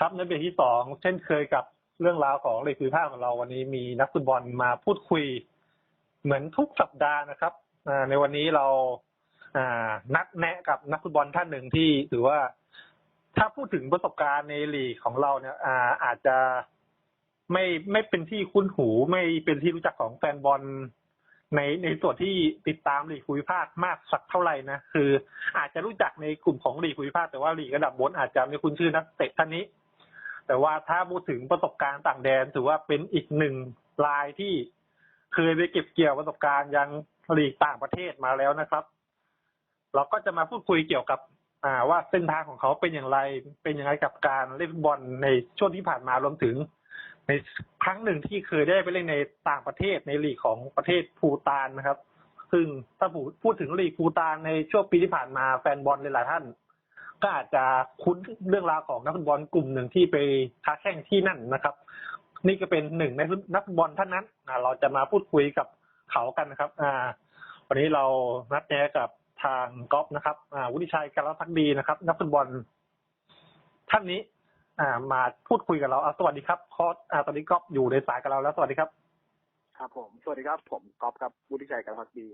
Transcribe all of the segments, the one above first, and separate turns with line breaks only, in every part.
ครับในเบรกที่สองเช่นเคยกับเรื่องราวของเลขภูมิภาคของเราวันนี้มีนักฟุตบอลมาพูดคุย เหมือนทุกสัปดาห์นะครับในวันนี้เราอ่านัดแนะกับนักฟุตบอลท่านหนึ่งที่ถือว่าถ้าพูดถึงประสบการณ์ในลีกของเราเนี่ยอาอาจจะไม่ไม่เป็นที่คุ้นหูไม่เป็นที่รู้จักของแฟนบอลในในส่วนที่ติดตามลีกภูมิภาคมากสักเท่าไหร่นะคืออาจจะรู้จักในกลุ่มของลีกภูมิภาคแต่ว่าลีกระดับ บนอาจจะไม่คุ้นชื่อนักเตะท่านนี้ แต่ว่าถ้าพูดถึงประสบการณ์ต่างแดนถือว่าเป็นอีกหนึ่งรายที่เคยไปเก็บเกี่ยวประสบการณ์ยังลีกต่างประเทศมาแล้วนะครับ เราก็จะมาพูดคุยเกี่ยวกับอ่าว่าเส้นทางของเขาเป็นอย่างไร เป็นยังไงกับการเล่นฟุตบอลในช่วงที่ผ่านมารวมถึง ในครั้งหนึ่งที่เคยได้ไปเล่นในต่างประเทศในลีกของประเทศภูตานนะครับ ซึ่งถ้าพูดถึงลีกภูตานในช่วงปีที่ผ่านมาแฟนบอลหลายๆท่าน ก็อาจจะคุ้นเรื่องราวของนักฟุตบอลกลุ่มหนึ่งที่ไปค้าแข่งที่นั่นนะครับ นี่ก็เป็นหนึ่งในนักฟุตบอลท่านนั้นเราจะมาพูดคุยกับเขากันนะครับ อ่า วันนี้เรานัดแนะกับทางก๊อฟนะครับ อ่าวุฒิชัยการพักดีนะครับ นักฟุตบอล ท่านนี้ อ่า มาพูดคุยกับเราอ่าสวัสดีครับคอสอ่าตอนนี้ก๊อฟอยู่ในสายกับเราแล้วสวัสดีครับ
ครับผม สวัสดีครับผมก๊อฟครับวุฒิชัยกันพักดี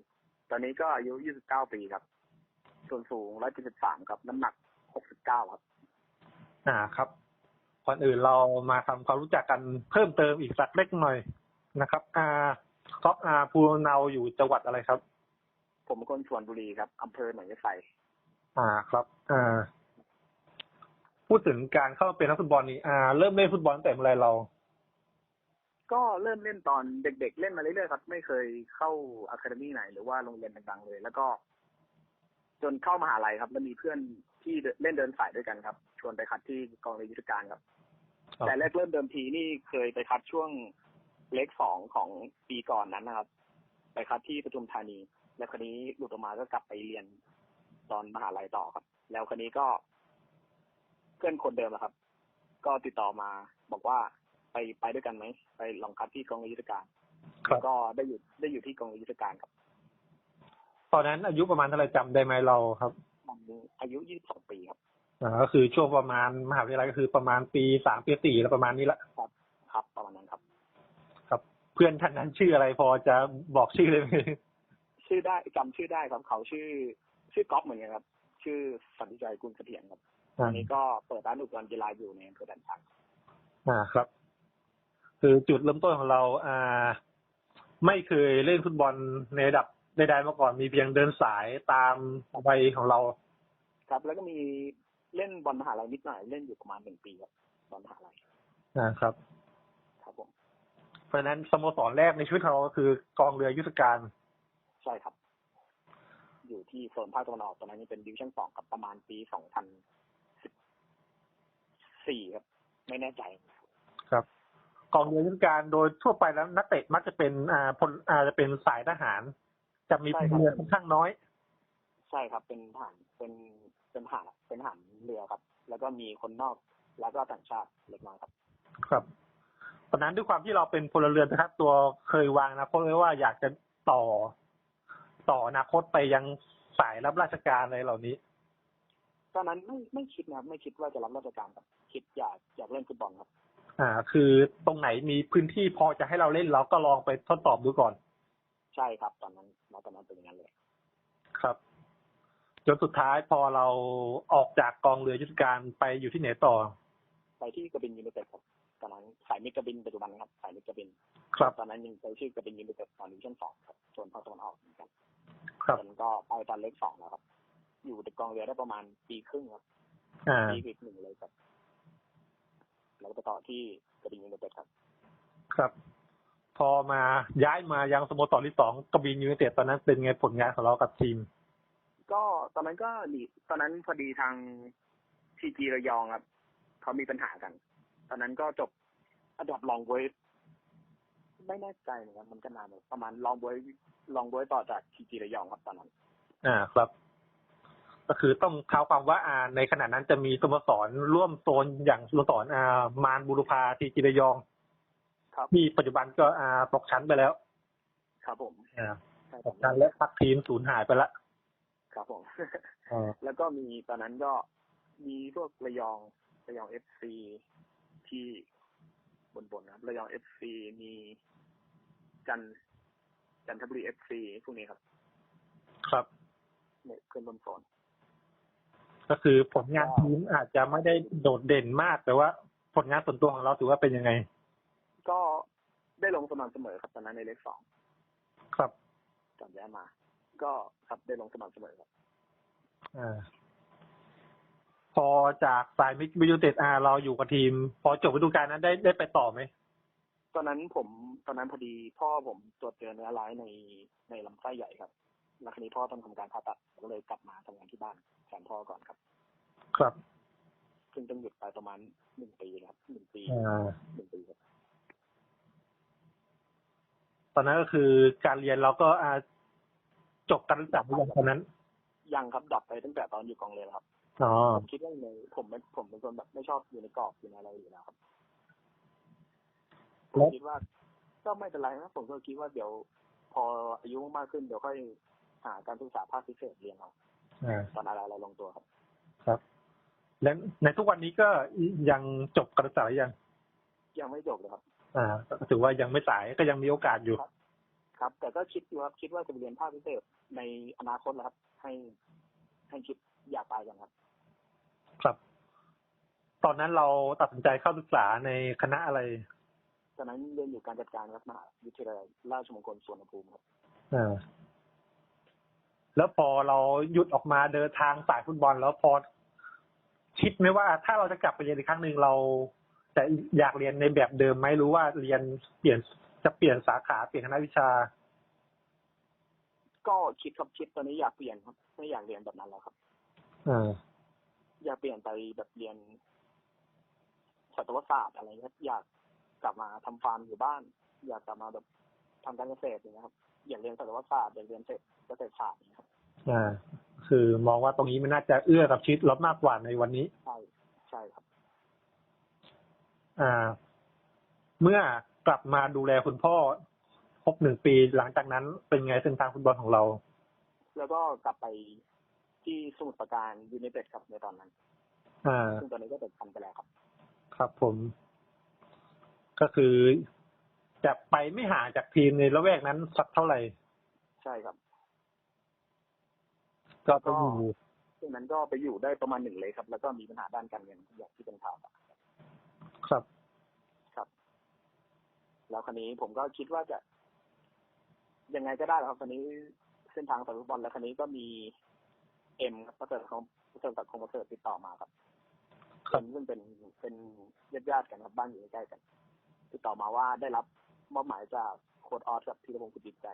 ตอนนี้ก็อายุ 29 ปีครับ ส่วนสูง 173 ครับ น้ำหนัก 69 ครับ
อ่าครับ ก่อนอื่นเรามาทำความรู้จักกันเพิ่มเติมอีกสักเล็กหน่อยนะครับอ่าก๊อฟอ่าภูเนาอยู่จังหวัดอะไรครับ
ผมเป็นคนสวนบุรีครับอำเภอหนองยะไซ
อ่าครับอ่าพูดถึงการเข้ามาเป็นนักฟุตบอลนี่อ่า เริ่มเล่นฟุตบอลตั้งแต่เมื่อไหรเรา
ก็เริ่มเล่นตอนเด็ก ๆ เล่นมาเรื่อยๆครับ ไม่เคยเข้าอะคาเดมี่ไหนหรือว่าโรงเรียนดังๆเลย แล้วก็ จนเข้ามหาลัยครับ แล้วมีเพื่อน ที่เล่นเดินสายด้วยกันครับ ชวนไปคัดที่กองเรือยุทธการครับ
ครับ
แต่แรกเริ่มเดิมทีนี่เคยไปคัดช่วงเล็กสองของปีก่อนนั้นนะครับ ไปคัดที่ปทุมธานี แล้วคราวนี้หลุดออกมาก็กลับไปเรียนตอนมหาลัยต่อครับ แล้วคราวนี้ก็ เพื่อนคนเดิมอะครับ ก็ติดต่อมาบอกว่าไปไปด้วยกันไหมไปลองคัดที่กองเรือยุทธการ
ครับ
ก็ได้อยู่ได้อยู่ที่กองเรือยุทธการครับ
ตอนนั้นอายุประมาณเท่าไหรจำได้ไหมเราครับ
ตอนนี้อายุ22ปีครับ
อ่าก็คือช่วงประมาณมหาวิทยาลัยก็คือประมาณปีสามปีสี่แล้วประมาณนี้ละ
ครับประมาณนั้นครับ
ครับ เพื่อนท่านนั้นชื่ออะไรพอจะบอกชื่อเลยไหม
ชื่อได้จำชื่อได้ครับเขาชื่อ ชื่อก๊อฟเหมือนกันครับ ชื่อสันติใจกุลเสถียรครับตอนนี้ก็เปิดร้านอุปกรณ์กีฬาอยู่ในอำเภอดันชัง
อ่าครับ คือจุดเริ่มต้นของเราอ่า ไม่เคยเล่นฟุตบอลในระดับ ใดๆมาก่อนมีเพียงเดินสายตามวัยของเรา
ครับ แล้วก็มีเล่นบอลมหาลัยนิดหน่อยเล่นอยู่ประมาณหนึ่งปีครับบอลมหาลัย
อ่าครับ
ครับผม
เพราะฉะนั้นสโมสรแรกในชีวิตของเราก็คือกองเรือยุทธการ
ใช่ครับ อยู่ที่โซนภาคตะวันออกตอนนั้นยังเป็นดิวิชั่นสองครับประมาณปีสองพันสิบสี่ครับ ไม่แน่ใจ
ครับกองเรือยุทธการโดยทั่วไปแล้วนักเตะมักจะเป็นอ่าพลอ่าจะเป็นสายทหาร จะมี
ใช่
พ
ครับ
ลเรือค่อนข้างน้อย
ใช่ครับเป็นทหารเป็นเป็นทหารเป็นทหารเรือครับ แล้วก็มีคนนอกแล้วก็ต่างชาติเล็กน้อยครับ
ครับตอนนั้นด้วยความที่เราเป็นพลเรือนนะครับ ตัวเคยวางอนะเพราะไว้ว่าอยากจะต่อต่ออนาคตไปยังสายรับราชการอะไรเหล่านี้
ตอนนั้นไม่ไม่คิดนะครับไม่คิดว่าจะรับราชการครับคิดอยากอยากเล่นฟุตบอลครับ
อ่า คือตรงไหนมีพื้นที่พอจะให้เราเล่นเราก็ลองไปทดสอบดูก่อน
ใช่ครับตอนนั้น ณตอนนั้นเป็นอย่างนั้นเลย
ครับจนสุดท้ายพอเราออกจากกองเรือยุทธการไปอยู่ที่ไหนต่อ
ไปที่กระบินยูไนเต็ดครับตอนนั้นสายมิตรกระบินปัจจุบันครับสายมิตรกระบิน
ครับ
ตอนนั้นยังใช้ชื่อกระบินยูไนเต็ดตอนดิวิชั่นสองครับส่วนภาคตะวันออกเหมือนกัน
ครับ
ตอนนั้นก็ไปตอนเล็กสองแล้วครับ อยู่ในกองเรือได้ประมาณปีครึ่งครับ
อ่า
ปีอีกหนึ่งเลยครับแล้วก็ไปต่อที่กระบินยูไนเต็ดครับ
ครับ พอมาย้ายมายังสโมสรที่สองกบินยูไนเต็ดตอนนั้นเป็นไงผลงานของเรากับทีม
ก็ตอนนั้นก็ดีตอนนั้นพอดีทางทีจีระยองครับเขามีปัญหากัน ตอนนั้นก็จบอันดับรองบวยไม่แน่ใจเหมือนกันมันก็นานเลยประมาณรองบวยรองบวยต่อจากทีจีระยองครับตอนนั้น
อ่าครับ ก็คือต้องเท้าความว่าอ่าในขณะนั้นจะมีสโมสรร่วมโซนอย่างสโมสรอ่ามารบุรุพาทีจิระยอง
ครับ
ที่ปัจจุบันก็อ่าตกชั้นไปแล้ว
ครับผม
อ่า
ใช่
ตกชั้นและพักทีมสูญหายไปละ
ครับผม
อ่า
แล้วก็มีตอนนั้นก็มีพวกระยองระยองเอฟซีที่บนบนๆนะครับระยองเอฟซีมีจันจันทบุรีเอฟซีพวกนี้ครับ
ครับ
เนี่ยขึ้นบนโซน
ก็คือผลงานทีมอาจจะไม่ได้โดดเด่นมากแต่ว่าผลงานส่วนตัวของเราถือว่าเป็นยังไง
ก็ได้ลงสม่ำเสมอครับตอนนั้นในเลขสอง
ครับ
จำได้มา ก็ครับได้ลงสม่ำเสมอครับ
อ่าพอจากสายมิกบิยูเต็ดอาเราอยู่กับทีม พอจบฤดูกาลนั้นได้ได้ไปต่อไหม
ตอนนั้นผมตอนนั้นพอดีพ่อผมตรวจเจอเนื้อร้ายในในลำไส้ใหญ่ครับแล้วคราวนี้พ่อต้องทำการผ่าตัดผมก็เลยกลับมาทำงานที่บ้านแทนพ่อก่อนครับ
ครับ
ซึ่งต้องหยุดไปประมาณหนึ่งปีนะครับหนึ่งปี
อ่า
หนึ่งปีครับ
ตอนนั้นก็คือการเรียนเราก็อ่าจบการศึกษาหรือยังตอนนั้น
ยังครับดรอปไปตั้งแต่ตอนอยู่กองเรียนแล้วครับ
อ๋อ
ผมคิดว่าในผมไม่ผมเป็นคนแบบไม่ชอบอยู่ในกรอบอยู่ในอะไรอยู่แล้วครับผม
แล้ว
คิดว่าก็ไม่เป็นไรนะผมก็คิดว่าเดี๋ยว พออายุมากขึ้นเดี๋ยวค่อยหาการศึกษาภาคพิเศษเรียนเอา
อ่า
ตอนอะไรอะไรลงตัวครับ
ครับ และในทุกวันนี้ก็ยังจบการศึกษาหรือยัง
ยังไม่จบเลยครับ
อ่าก็ถือว่ายังไม่สายก็ยังมีโอกาสอยู่
ครับ แต่ก็คิดอยู่ครับคิดว่าจะไปเรียนภาคพิเศษในอนาคตแหล้วครับ ให้ให้คิดอยากไปกันครับ
ครับ ตอนนั้นเราตัดสินใจเข้าศึกษาในคณะอะไร
ตอนนั้นเรียนอยู่การจัดการครับมหาวิทยาลัยราชมงคลสวนภูมิครับ
อ่าแล้วพอเราหยุดออกมาเดินทางสายฟุตบอล แล้วพอคิดไหมว่าถ้าเราจะกลับไปเรียนอีกครั้งหนึ่งเรา จะอยากเรียนในแบบเดิมไหมรู้ว่าเรียนเปลี่ยนจะเปลี่ยนสาขาเปลี่ยนคณะวิชา
ก็คิดครับคิดตอนนี้อยากเปลี่ยนครับไม่อยากเรียนแบบนั้นแล้วครับ
อ่า
อยากเปลี่ยนไปแบบเรียนสัตวศาสตร์อะไรเงี้ยอยากกลับมาทำฟาร์มอยู่บ้าน อยากกลับมาแบบทำการเกษตรอย่างเงี้ยครับ อยากเรียนสัตวศาสตร์อยากเรียนเศรษฐเกษตรศาสตร์อย่างเงี้ยครับ
อ่า คือมองว่าตรงนี้มันน่าจะเอื้อกับชีวิตเรามากกว่าในวันนี้
ใช่ ใช่ครับ
อ่า เมื่อกลับมาดูแลคุณพ่อครบหนึ่งปีหลังจากนั้นเป็นไงเส้นทางฟุตบอลของเรา
แล้วก็กลับไปที่สมุทรปราการยูไนเต็ดครับในตอนนั้น
อ่า
ซึ่งตอนนี้ก็ติดพันไปแล้วครับ
ครับผม ก็คือจะไปไม่ห่างจากทีมในละแวกนั้นสักเท่าไหร่
ใช่ครับ
ก็ไปอยู่
ซึ่งนั้นก็ไปอยู่ได้ประมาณหนึ่งเลยครับ แล้วก็มีปัญหาด้านการเงินอย่างที่เป็นข่าวอะ
ครับ
ครับ แล้วคราวนี้ผมก็คิดว่าจะยังไงก็ได้ครับคราวนี้เส้นทางสายฟุตบอลแล้วคราวนี้ก็มีเอ็มครับประเสริฐของประเสริฐกับคงประเสริฐติดต่อมาครับ
ครั
เอ็
บ
มซึ่งเป็นเป็นญาติญาติๆกันครับบ้านอยู่ใกล้ๆกัน ติดต่อมาว่าได้รับมอบหมายจากโค้ดออสกับธีรพงศ์กุจิตใจ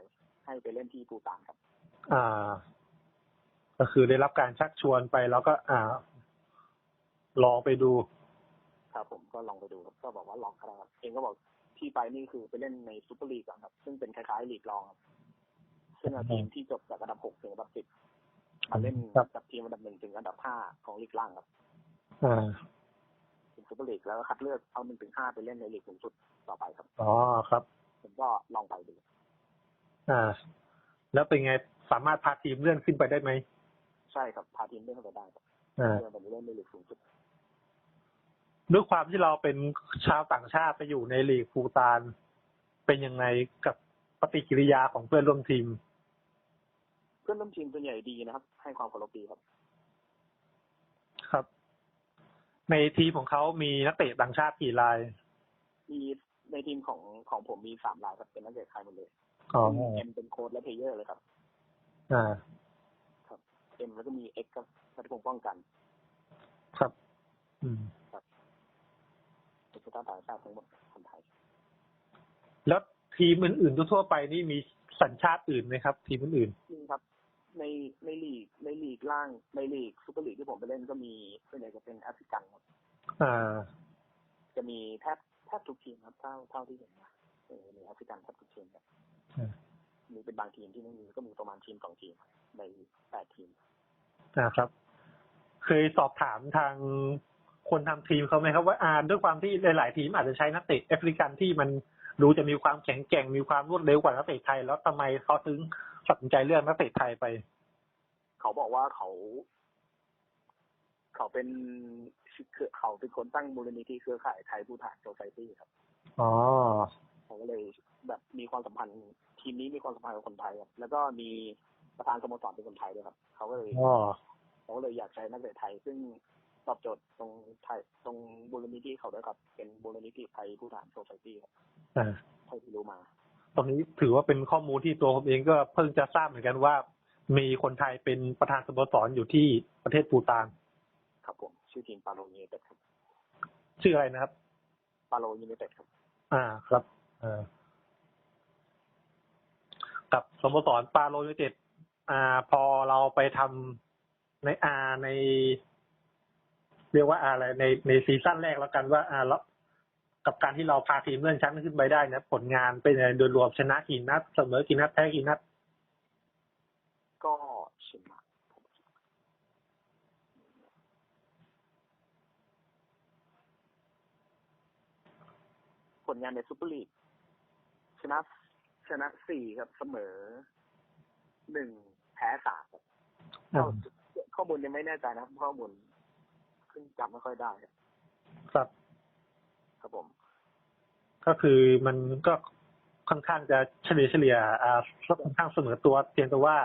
ให้ไปเล่นที่ปูตานครับ
อ่า ก็คือได้รับการชักชวนไปแล้วก็อ่า ลองไปดู
ครับผมก็ลองไปดูครับก็บอกว่าลองก็ได้ครับเองก็บอกที่ไปนี่คือไปเล่นในซูเปอร์ลีกก่อนครับ ซึ่งเป็นคล้ายๆลีกรองครับซึ่งเอาทีมที่จบจากอันดับหกถึงอันดับสิบมาเล่น
ครับ
กับทีมอันดับหนึ่งถึงอันดับห้าของลีกล่างครับ
อ่า
ถึงซูเปอร์ลีกแล้วก็คัดเลือกเอาหนึ่งถึงห้าไปเล่นในลีกสูงสุดต่อไปครับ
อ๋อครับ
ผมก็ลองไปดู
อ่า แล้วเป็นไงสามารถพาทีมเลื่อนขึ้นไปได้ไหม
ใช่ครับพาทีมเล่นเข้าไปได้ครับ
อ่า
เพื่อไปเล่นในลีกสูงสุด
ด้วยความที่เราเป็นชาวต่างชาติไปอยู่ในลีกฟูตานเป็นยังไงกับปฏิกิริยาของเพื่อนร่วมทีม
เพื่อนร่วมทีมส่วนใหญ่ดีนะครับ ให้ความเคารพดีครับ
ครับ ในทีมของเขามีนักเตะต่างชาติกี่ราย
มีในทีมของของผมมีสามรายครับเป็นนักเตะไทยหมดเลย
อ๋อ
เอ็มเป็นโค้ชและเพลเยอร์เลยครับ
อ่า
เอ็มแล้วก็มีเอ็กซ์ครับพัฒพงศ์ป้องกัน
ครับ อืม
เป็นผู้ต่างชาติทั้งหมดคนไทย
แล้วทีมอื่นๆทั่วๆไปนี่มีสัญชาติอื่นไหมครับ ทีมอื่น
จริงครับ ในในลีกในลีกล่างในลีกซูเปอร์ลีกที่ผมไปเล่นก็มีส่วนใหญ่จะเป็นแอฟริกันครับ
ๆอ่า
จะมีแทบแทบทุกทีมครับเท่าเท่าที่เห็นนะเออมีแอฟริกันแทบทุกทีมครับ
อืม
มีเป็นบางทีมที่ไม่มีก็มีประมาณทีมสองทีมครับในแปดทีม
นะครับ เคยสอบถามทาง คนทำทีมเขาไหมครับว่าอ่าด้วยความที่หลาย ๆ ทีมอาจจะใช้นักเตะแอฟริกันที่มันดูจะมีความแข็งแกร่งมีความรวดเร็วกว่านักเตะไทย แล้วทำไมเขาถึงตัดสินใจเลือกนักเตะไทยไป
เขาบอกว่าเขา เขาเป็นฝีคือเขาเป็นคนตั้งมูลนิธิเครือข่ายไทยผู้ฐานโซไซตี้ครับ
อ๋อ
เขาก็เลยแบบมีความสัมพันธ์ ทีมนี้มีความสัมพันธ์กับคนไทยครับแล้วก็มีประธานสโมสรเป็นคนไทยด้วยครับ เขาก็เลย
อ๋อ
เขาก็เลยอยากใช้นักเตะไทย ซึ่ง ตอบโจทย์ตรงไทยตรงมูลนิธิเขาด้วยครับ เป็นมูลนิธิไทยผู้ฐานโซไซตี้ครับ
อ่า
เท่าที่รู้มา
ตรงนี้ถือว่าเป็นข้อมูลที่ตัวผมเองก็เพิ่งจะทราบเหมือนกันว่า มีคนไทยเป็นประธานสโมสรอยู่ที่ประเทศปูตาน
ครับผมชื่อทีมปาโลยูเนเต็ดครับ
ชื่ออะไรนะครับ
ปาโลยูเนเต็ดครับ
อ่าครับเอ่ากับสโมสรปาโลยูไนเต็ดอ่า พอเราไปทำในอาใน เรียกว่าอะไรในในซีซั่นแรกแล้วกันว่าอ่าแล้วกับการที่เราพาทีมเลื่อนชั้นขึ้นไปได้นะผลงานเป็นยังไงโดยรวมชนะกี่นัดเสมอกี่นัดแพ้กี่นัด
ก็ชนะผลงานในซูเปอร์ลีกชนะชนะสี่ครับเสมอหนึ่งแพ้สามข้อมูลยังไม่แน่ใจนะข้อมูล ขึ้นจำไม่ค่อยได้ครับ
ครับ
ครับผม
ก็คือมันก็ค่อนข้างจะเฉลี่ยเฉลี่ยอ่าค่อนข้างเสมอตัวเพียงแต่ว่า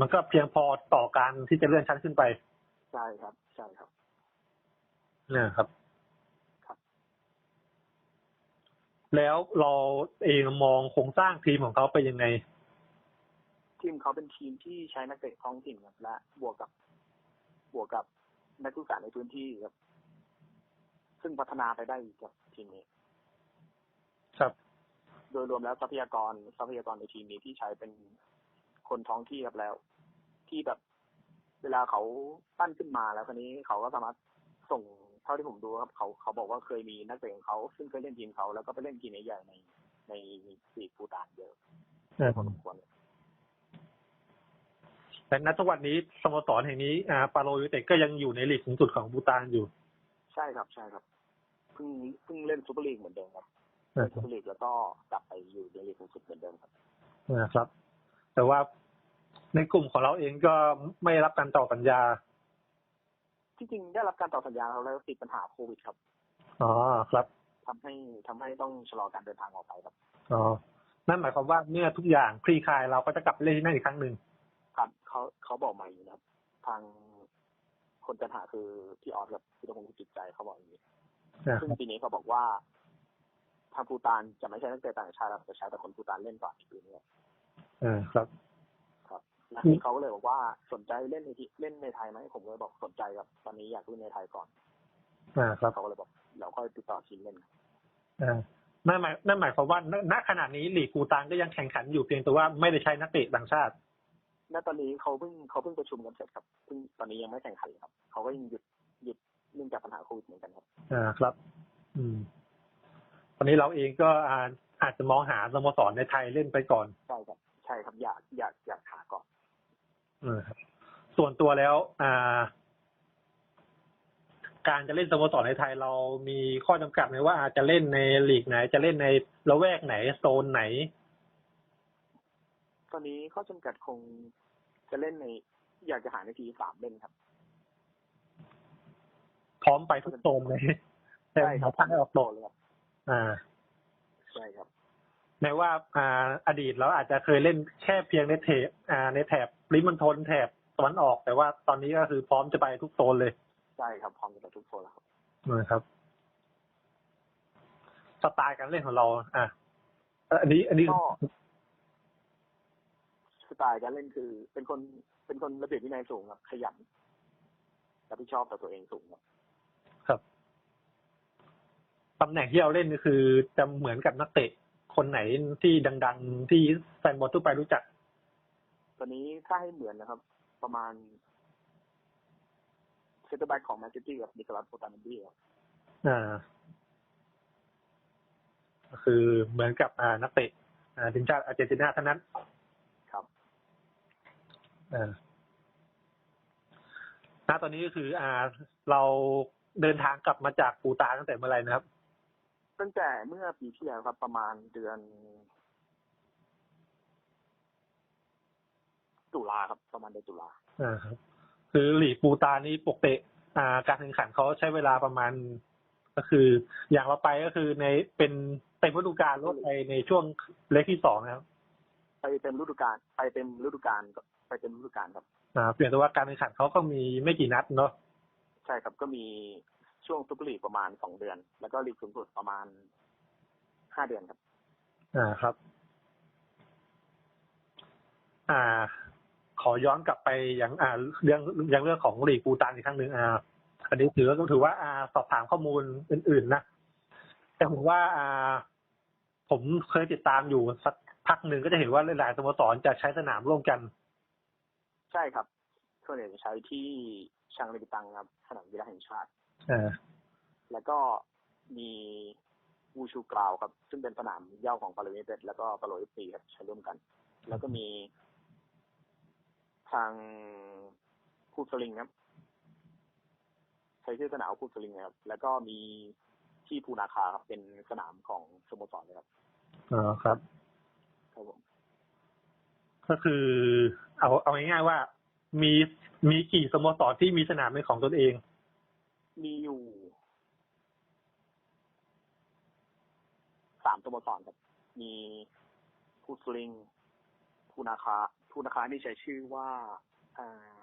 มันก็เพียงพอต่อการที่จะเลื่อนชั้นขึ้นไป
ใช่ครับ ใช่ครับ
นะครับ
ครับ
แล้วเราเองมองโครงสร้างทีมของเขาไปนยังไง
ทีมเขาเป็นทีมที่ใช้นักเตะท้องถิ่นครับและบวกกับบวกกับ นักศึกษาในพื้นที่ครับ ซึ่งพัฒนาไปได้อีกครับทีมนี้
ครับ
โดยรวมแล้วทรัพยากรทรัพยากรในทีมนี้ที่ใช้เป็นคนท้องที่ครับแล้ว ที่แบบเวลาเขาปั้นขึ้นมาแล้วคนนี้เขาก็สามารถส่งเท่าที่ผมดูครับเขาเขาบอกว่าเคยมีนักเตะของเขาซึ่งเคยเล่นทีมเขาแล้วก็ไปเล่นทีมใหญ่ๆในในลีกปูตานเยอะพอสมควรเลย
แต่ณทุกวันนี้สโมสรแห่งนี้อ่าปาโลยูไนเต็ดก็ยังอยู่ในลีกสูงสุดของบูตานอยู่
ใช่ครับใช่ครับเพิ่งเพิ่งเล่นซูเปอร์ลีกเหมือนเดิมครับ
นะ
เล่น
ค
ซู
รับ
เปอร์ลีกแล้วก็กลับไปอยู่ในลีกสูงสุดเหมือนเดิมครับ
นะครับ แต่ว่าในกลุ่มของเราเองก็ไม่รับการต่อสัญญา
ที่จริงได้รับการต่อสัญญาเขาแล้วติดปัญหาโควิดครับ
อ๋อครับ
ทำให้ทำให้ต้องชะลอการเดินทางออกไปครับ
อ๋อนั่นหมายความว่าเมื่อทุกอย่างคลี่คลายเราก็จะกลับไปเล่นที่นั่นอีกครั้งหนึ่ง
ครับเขาเขาบอกมาอย่างนี้นะครับ ทางคนจัดหาคือพี่ออสกับพี่ตะพงศ์จิตใจเขาบอกอย่างนี้
นะค
ซึ่ง
รับ
ปีนี้เขาบอกว่าทางภูตานจะไม่ใช่นักเตะต่างชาติครับจะใช้แต่คนภูตานเล่นก่อนในปีนี้ครับ
อ่าครับ
ครับและ
อืม
เขาก็เลยบอกว่าสนใจเล่นในที่เล่นในไทยไหมผมก็เลยบอกสนใจครับตอนนี้อยากเล่นในไทยก่อน
อ่า ครับ
เขาก็เลยบอกเดี๋ยวค่อยติดต่อทีมเล่น
อ่านั่นหมายนั่นหมายความว่าณณขณะนี้ลีกปูตานก็ยังแข่งขันอยู่เพียงแต่ว่าไม่ได้ใช้นักเตะต่างชาติ
ณตอนนี้เขาเพิ่งเขาเพิ่งประชุมกันเสร็จครับเพิ่งตอนนี้ยังไม่แข่งขันเลยครับ เขาก็ยังหยุดหยุดเนื่องจากปัญหาโควิดเหมือนกันครับ
อ่าครับ อืม ตอนนี้เราเองก็อาอาจจะมองหาสโมสรในไทยเล่นไปก่อน
ใช่ครับ ใช่ครับ อยากอยากอยากหาก่อน
เออครับส่วนตัวแล้ว อ่า การจะเล่นสโมสรในไทยเรามีข้อจำกัดไหมว่าอาจจะเล่นในลีกไหน จะเล่นในละแวกไหนโซนไหน
ตอนนี้ข้อจำกัดคงจะเล่นใน อยากจะหาในทีสามเล่นครับ
พร้อมไปทุกโซนเลย
ใช่ครับ
พักให้ออกโซน
เลยครับ
อ่า
ใช่ครับ
แม้ว่าอ่าอดีตเราอาจจะเคยเล่นแค่เพียงในเทปอ่าในแถบริมณฑลแถบตะวันออก แต่ว่าตอนนี้ก็คือพร้อมจะไปทุกโซนเลย
ใช่ครับพร้อมจะไปทุกโซนแล้วครับ
นะครับสไตล์การเล่นของเรา อะเอ่ออันนี้ อันนี้
ก็ส ไตล์การเล่นคือ เป็นคนเป็นคนระเบียบวินัยสูงครับขยันรับผิดชอบต่อตัวเองสูงครับ
ครับตำแหน่งที่เราเล่นก็คือ จะเหมือนกับนักเตะคนไหนที่ดัง ๆ ที่แฟนบอลทั่วไปรู้จัก
ตอนนี้ถ้าให้เหมือนนะครับ ประมาณเซนเตอร์แบ็กของแมนเชสเตอร์กับนิโคลัสโปตานันดี้ครับ
อ่าก็คือเหมือนกับอ่านักเตะอ่าทีมชาติอาร์เจนตินาเท่านั้น
ครับ
อ่า ณตอนนี้ก็คือ อ่า เราเดินทางกลับมาจากปูตานตั้งแต่เมื่อไหร่นะครับ
ตั้งแต่เมื่อปีที่แล้วครับประมาณเดือน ตุลาครับ ประมาณเดือนตุลา
อ่าครับ คือหลีกปูตานนี่ปกติอ่า การแข่งขันเขาใช้เวลาประมาณ ก็คือ อย่างเราไปก็คือในเป็นเต็มฤดูกาลรถไปในช่วงเล็กที่สองนะครับ
ไปเต็มฤดูกาลไปเต็มฤดูกาล ไปเต็มฤดูกาลครับ
อ่าเปลี่ยนแต่ว่าการแข่งขันเขาก็มีไม่กี่นัดเนาะ
ใช่ครับก็มีช่วงซุปเปอร์ลีกประมาณสองเดือน แล้วก็ลีกสูงสุดประมาณห้าเดือนครับ
อ่าครับ อ่า ขอย้อนกลับไปอย่างอ่า เรื่องอย่างเรื่องของลีกปูตานอีกครั้งหนึ่งอ่า อันนี้ถือว่าถือว่า อ่า สอบถามข้อมูลอื่น ๆ นะแต่ผมว่าอ่า ผมเคยติดตามอยู่สักพักหนึ่งก็จะเห็นว่าหลายๆสโมสรจะใช้สนามร่วมกัน
ใช่ครับส่วนใหญ่จะใช้ที่ชังเลบิตังครับสนามกีฬาแห่งชาติ
อ่า
แล้วก็มีวูชูกราวครับ ซึ่งเป็นสนามเหย้าของปาโลเนเต็ดแล้วก็ปาโลเอฟซีครับใช้ร่วมกัน แล้วก็มี ทางพูดสลิงครับใช้ชื่อสนามพูดสลิงนะครับ แล้วก็มีที่ภูนาคาครับเป็นสนามของสโมสรเลยครับ
อ๋อครับ
ครับผม
ก็คือ เอาเอาง่ายๆว่า มีมีกี่สโมสรที่มีสนามเป็นของตนเอง
มีอยู่สามสโมสรครับ มีพูดสลิงภูนาคาภูนาคานี่ใช้ชื่อว่าอ่า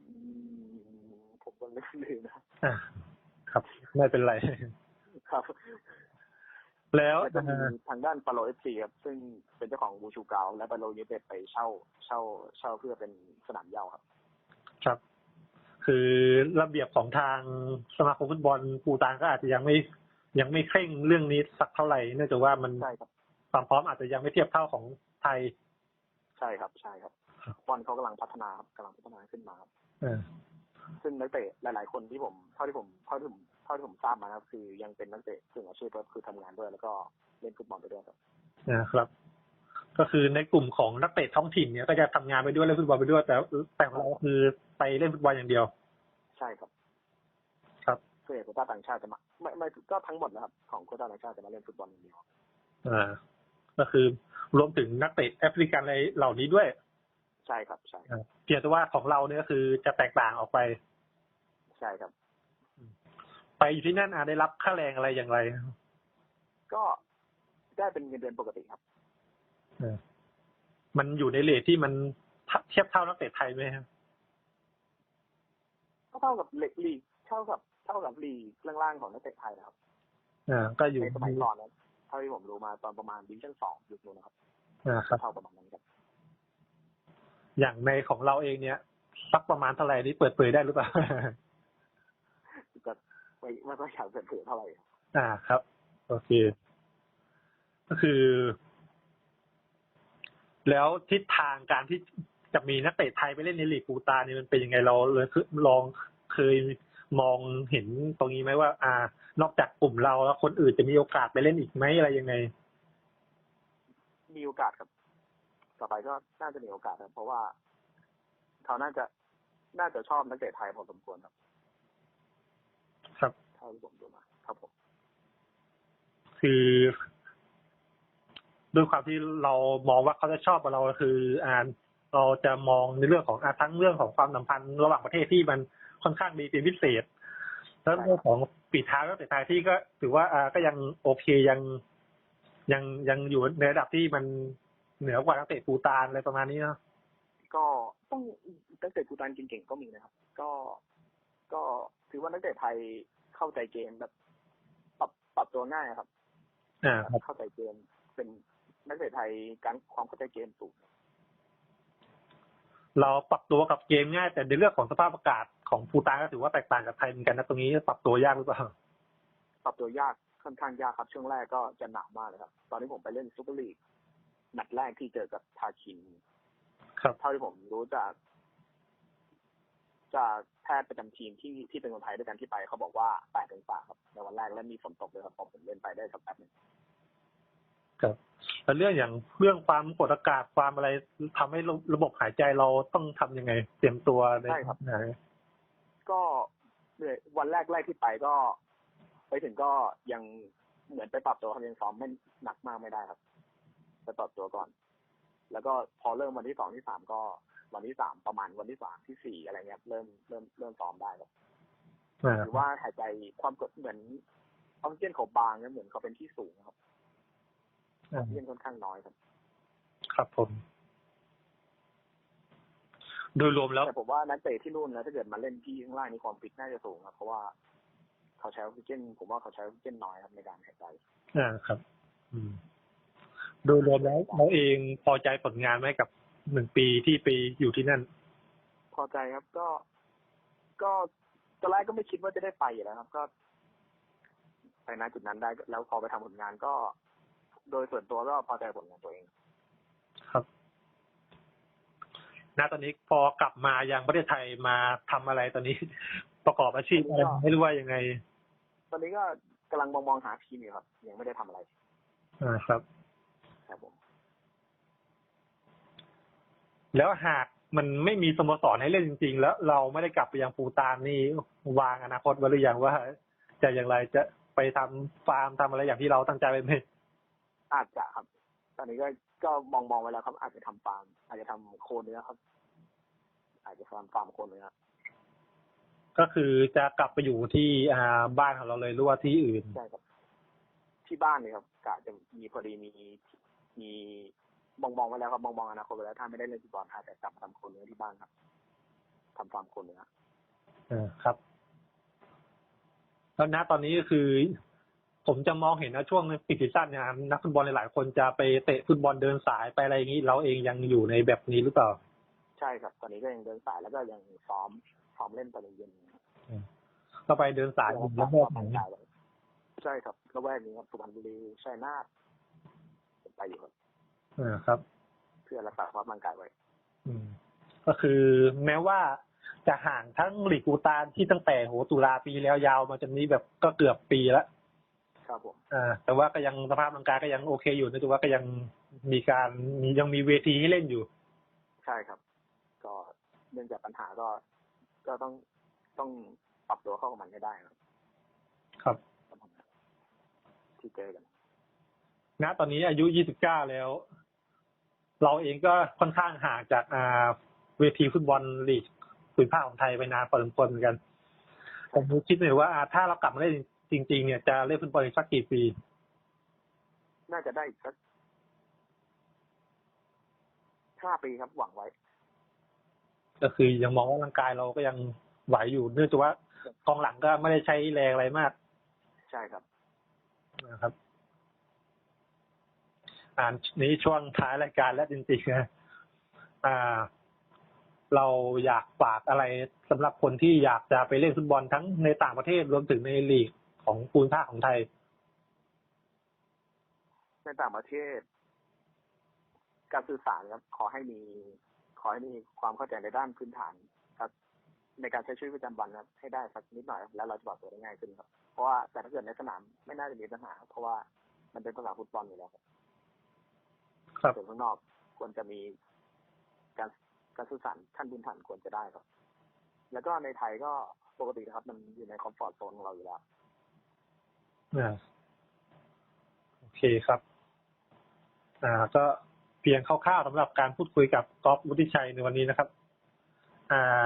อืมผมก็นึกลืมนะ
อ่าครับ ไม่เป็นไร
ครับ
แล้ว
แล้วก็มี
อ่า
ทางด้านปาโลเอฟซีครับซึ่งเป็นเจ้าของบูชูกาวและปาโลยูเต็ดไปเช่าเช่าเช่าเพื่อเป็นสนามเหย้าครับ
ครับ คือระเบียบของทางสมาคมฟุตบอลปูตานก็อาจจะยังไม่ยังไม่เคร่งเรื่องนี้สักเท่าไหร่เนื่องจากว่ามัน
ใช่ครับ
ความพร้อมอาจจะยังไม่เทียบเท่าของไทย
ใช่ครับ ใช่ครับ
ครับ
บอลเขากำลังพัฒนาครับกำลังพัฒนาขึ้นมาครับ
เออ
ซึ่งนักเตะหลาย ๆ คนที่ผมเท่าที่ผมเท่าที่ผมเท่าที่ผมทราบมานะครับคือยังเป็นนักเตะซึ่งอาชีพก็คือทำงานด้วย แล้วก็เล่นฟุตบอลไปด้วยครับ
นะครับ ก็คือในกลุ่มของนักเตะท้องถิ่นเนี่ยก็จะทำงานไปด้วยเล่นฟุตบอลไปด้วย แต่แต่ของเราคือไปเล่นฟุตบอลอย่างเดียว
ใช่ครับ
ครับ
ส่วนใหญ่โควต้าต่างชาติจะมาไม่ไม่ก็ทั้งหมดนะครับ ของโควต้าต่างชาติจะมาเล่นฟุตบอลอย่างเดียว
อ่าก็คือรวมถึงนักเตะแอฟริกันอะไรเหล่านี้ด้วย
ใช่ครับใช่
อ่าเพียงแต่ว่าของเราเนี่ยก็คือจะแตกต่างออกไป
ใช่ครับ
ไปอยู่ที่นั่นอาได้รับค่าแรงอะไรอย่างไร
ก็ได้เป็นเงินเดือนปกติครับ
เออมันอยู่ในเลทที่มันเทียบเท่านักเตะไทยไหมครับ
ก็เท่ากับเล็กลีกเท่ากับเท่ากับลีกล่างๆของนักเตะไทยนะครับ
อ่าก็อยู่
ในสมัยก่อนนะเท่าที่ผมรู้มาตอนประมาณดิวิชั่นสองยุคนู้นนะครับ
อ่าครับ
เท่าประมาณนั้นครับ
อย่างในของเราเองเนี่ยสักประมาณเท่าไหร่นี่เปิดเผยได้หรือเปล่า
ก็ ไม่ไม่ค่อยอยากเปิดเผยเท่าไหร่ครับ
อ่าครับ โอเค ก็คือ แล้วทิศทางการที่จะมีนักเตะไทยไปเล่นในลีกปูตานเนี่ยมันเป็นยังไงเราเลยคือลองเคยมองเห็นตรงนี้ไหมว่า อ่า นอกจากกลุ่มเราแล้วคนอื่นจะมีโอกาสไปเล่นอีกไหมอะไรยังไง
มีโอกาสครับ ต่อไปก็น่าจะมีโอกาสครับเพราะว่าเขาน่าจะน่าจะชอบนักเตะไทยพอสมควรครับ
ครับ
เท่าที่ผมดูมา ครับผม
คือด้วยความที่เรามองว่าเขาจะชอบกับเราคืออ่าเราจะมองในเรื่องของอาทั้งเรื่องของความสัมพันธ์ระหว่างประเทศที่มันค่อนข้างดีเป็นพิเศษ แล้วเรื่องของปีท้ายก็ปีท้ายที่ก็ถือว่าอ่าก็ยังโอเคยังยังยังอยู่ในระดับที่มันเหนือกว่านักเตะปูตานอะไรประมาณนี้เนาะ
ก็ต้องนักเตะกูตานเก่งๆก็มีนะครับ ก็ก็ถือว่านักเตะไทย เข้าใจเกมแบบปรับปรับตัวง่ายครับ
อ่าครับ
เข้าใจเกมเป็นนักเตะไทยการความเข้าใจเกมสูง
เราปรับตัวกับเกมง่าย แต่ในเรื่องของสภาพอากาศของปูตานก็ถือว่าแตกต่างกับไทยเหมือนกันนะตรงนี้ปรับตัวยากหรือเปล่า
ปรับตัวยากค่อนข้างยากครับ ช่วงแรกก็จะหนาวมากเลยครับ ตอนที่ผมไปเล่นซุปเปอร์ลีกนัดแรกที่เจอกับทาคิน
ครับ
เท่าที่ผมรู้จาก จากแพทย์ประจำทีมที่ที่เป็นคนไทยด้วยกันที่ไปเขาบอกว่าแปดองศาครับในวันแรกและมีฝนตกเลยครับพอผมเล่นไปได้สักแป๊บหนึง
ครับแล้วเรื่องอย่างเรื่องความกดอากาศความอะไรทำให้ระระบบหายใจเราต้องทำยังไง เตรียมตัวในไหน
ก็เนี่ยวันแรกแรกที่ไปก็ ไปถึงก็ยังเหมือนไปปรับตัวครับยังซ้อมไม่หนักมากไม่ได้ครับไปปรับตัวก่อน แล้วก็พอเริ่มวันที่สองที่สามก็ วันที่สามประมาณวันที่สามที่สี่อะไรเงี้ยเริ่มเริ่มเริ่มซ้อมได้ครับ
อ่า
หรือว่าหายใจความกดเหมือนออกซิเจนเขาบางเนี่ยเหมือนเขาเป็นที่สูงครับออกซิเจนค่อนข้างน้อยครับ
ครับผม โดยรวมแล้ว
แต่ผมว่านักเตะที่นู่นนะถ้าเกิดมาเล่นที่ข้างล่างนี่ความฟิตน่าจะสูงครับเพราะว่าเขาใช้ออกซิเจนผมว่าเขาใช้ออกซิเจนน้อยครับในการหายใจ
อ่าครับ อืมโดยรวมแล้วเราเองพอใจผลงานไหมกับ หนึ่งปีที่ไปอยู่ที่นั่น
พอใจครับ ก็ ก็ตอนแรกก็ไม่คิดว่าจะได้ไปอยู่แล้วครับ ก็ไปณจุดนั้นได้แล้วพอไปทำผลงานก็ โดยส่วนตัวก็พอใจผลงานตัวเอง
ครับณตอนนี้พอกลับมายังประเทศไทยมาทำอะไรตอนนี้ ประกอบอาชีพอะไรไม่รู้ว่ายังไง
ตอนนี้ก็กำลังมองมองหาทีมอยู่ครับ ยังไม่ได้ทำอะไร
อ่าครับ
ครับผม
แล้วหากมันไม่มีสโมสรให้เล่นจริง ๆ แล้วเราไม่ได้กลับไปยังปูตานนี่วางอนาคตไว้หรือยังว่า จะอย่างไรจะไปทำฟาร์มทำอะไรอย่างที่เราตั้งใจไว้ไหม
อาจจะครับ ตอนนี้ก็ก็มองมองไว้แล้วครับ อาจจะทำฟาร์มอาจจะทำโคเนื้อครับ อาจจะฟาร์มฟาร์มโคเนื้อ
ก็คือจะกลับไปอยู่ที่อ่าบ้านของเราเลยหรือว่าที่อื่น
ใช่ครับ ที่บ้านเลยครับกะจะมีพอดีมีมี มองมองไว้แล้วครับมองมองอนาคตไว้แล้วถ้าไม่ได้เล่นฟุตบอลอาจจะกลับมาทำโคเนื้อที่บ้านครับทำฟาร์มโคเนื้อ
เออครับแล้วณตอนนี้ก็คือ ผมจะมองเห็นนะช่วงปิดซีซั่นเนี่ยนักฟุตบอลหลายๆคนจะไปเตะฟุตบอลเดินสายไปอะไรอย่างนี้เราเองยังอยู่ในแบบนี้หรือเปล่า
ใช่ครับ ตอนนี้ก็ยังเดินสายแล้วก็ยังซ้อมซ้อมเล่นตอนเย็นครับ
ก็ไปเดินสายอยู่แล้ว
เพื่
ก็
อร่างกายไว้ใช่ครับละแวกนี้ครับสุพรรณบุรีชัยนาทผมไปอยู่ครับ
เออครับ
เพื่อรักษาสภาพร่างกายไว้
อืม ก็คือแม้ว่าจะห่างทั้งหลีกปูตานที่ตั้งแต่โหตุลาปีแล้วยาวมาจนนี้แบบก็เกือบปีแล้ว
ครับผม
อ่าแต่ว่าก็ยังสภาพร่างกายก็ยังโอเคอยู่นะแต่ว่าก็ยังมีการมียังมีเวทีให้เล่นอยู่
ใช่ครับ ก็เนื่องจากปัญหาก็ก็ต้องต้องปรับตัวเข้ากับมันให้ได้ครับ
ครับ
ปัญหาที่เจอกัน
ณตอนนี้อายุ29แล้ว เราเองก็ค่อนข้างห่างจากอ่าเวทีฟุตบอลลีกสุภาคของไทยไปนานพอสมควรเหมือนกันผมคิดเลยว่าอ่าถ้าเรากลับมาเล่นจริง ๆ เนี่ยจะเล่นฟุตบอลอีกสักกี่ปี
น่าจะได้อีกสักห้าปีครับหวังไว้
ก็คือยังมองว่าร่างกายเราก็ยังไหวอยู่เนื่องจากว่ากองหลังก็ไม่ได้ใช้แรงอะไรมาก
ใช่ครับ
นะครับ อ่านนี้ช่วงท้ายรายการแล้วจริงๆนะอ่า เราอยากฝากอะไรสำหรับคนที่อยากจะไปเล่นฟุตบอลทั้งในต่างประเทศรวมถึงในลีกของปูนภาคของไทย
ในต่างประเทศ การสื่อสารครับขอให้มี ขอให้มีความเข้าใจในด้านพื้นฐานครับ ในการใช้ชีวิตประจำวันครับให้ได้สักนิดหน่อยแล้วเราจะปรับตัวได้ง่ายขึ้นครับ เพราะว่าแต่ถ้าเกิดในสนามไม่น่าจะมีปัญหา เพราะว่ามันเป็นสนาฟุตบอลอยู่แล้วครับ
ครับ
ส่วนข้างนอกควรจะมีการการสื่อสารขั้นพื้นฐานควรจะได้ครับ แล้วก็ในไทยก็ปกตินะครับ มันอยู่ในคอมฟอร์ตโซนของเราอยู่แล้ว
อ่าโอเคครับ อ่า ก็เพียงคร่าวๆสำหรับการพูดคุยกับก๊อฟวุฒิชัยในวันนี้นะครับ อ่า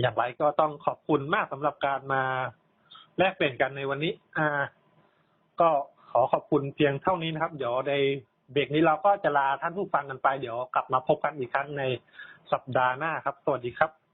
อย่างไรก็ต้องขอบคุณมากสำหรับการมาแลกเปลี่ยนกันในวันนี้ อ่า ก็ขอขอบคุณเพียงเท่านี้นะครับ เดี๋ยวในเบรกนี้เราก็จะลาท่านผู้ฟังกันไป เดี๋ยวกลับมาพบกันอีกครั้งในสัปดาห์หน้าครับ สวัสดีครับ